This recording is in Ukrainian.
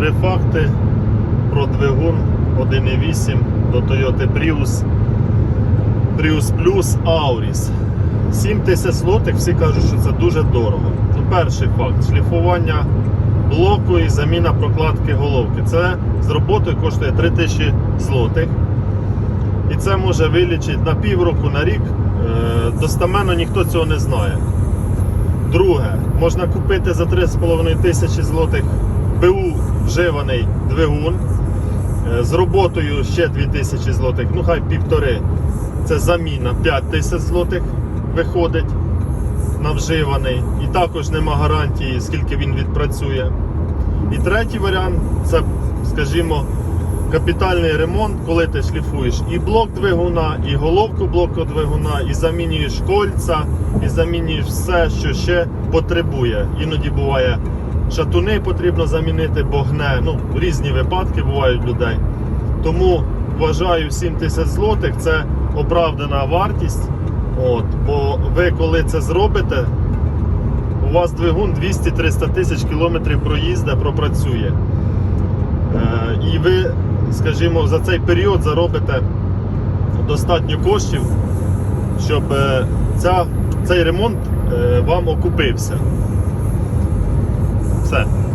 Три факти про двигун 1.8 до Toyota Prius. Prius Plus Auris. 7 тисяч злотих, всі кажуть, що це дуже дорого. Ну, перший факт шліфування блоку і заміна прокладки головки. Це з роботою коштує 3 тисячі злотих. І це може вилічити на півроку, на рік. Е, Достаменно ніхто цього не знає. Друге, можна купити за 3,5 тисячі злотих БУ вживаний двигун. Е, З роботою ще 2 тисячі злотих, ну хай півтори. Це заміна 5 тисяч злотих виходить на вживаний. І також нема гарантії, скільки він відпрацює. І третій варіант це, скажімо, капітальний ремонт, коли ти шліфуєш і блок двигуна, і головку блоку двигуна, і замінюєш кольця, і замінюєш все, що ще потребує. Іноді буває шатуни потрібно замінити, бо гне. Ну, різні випадки бувають людей. Тому вважаю 7 тисяч злотих це оправдана вартість. От, бо ви коли це зробите, у вас двигун 200-300 тисяч кілометрів проїзде, пропрацює. Е, і ви, скажімо, за цей період заробите достатньо коштів, щоб е, ця, цей ремонт е, вам окупився. Все.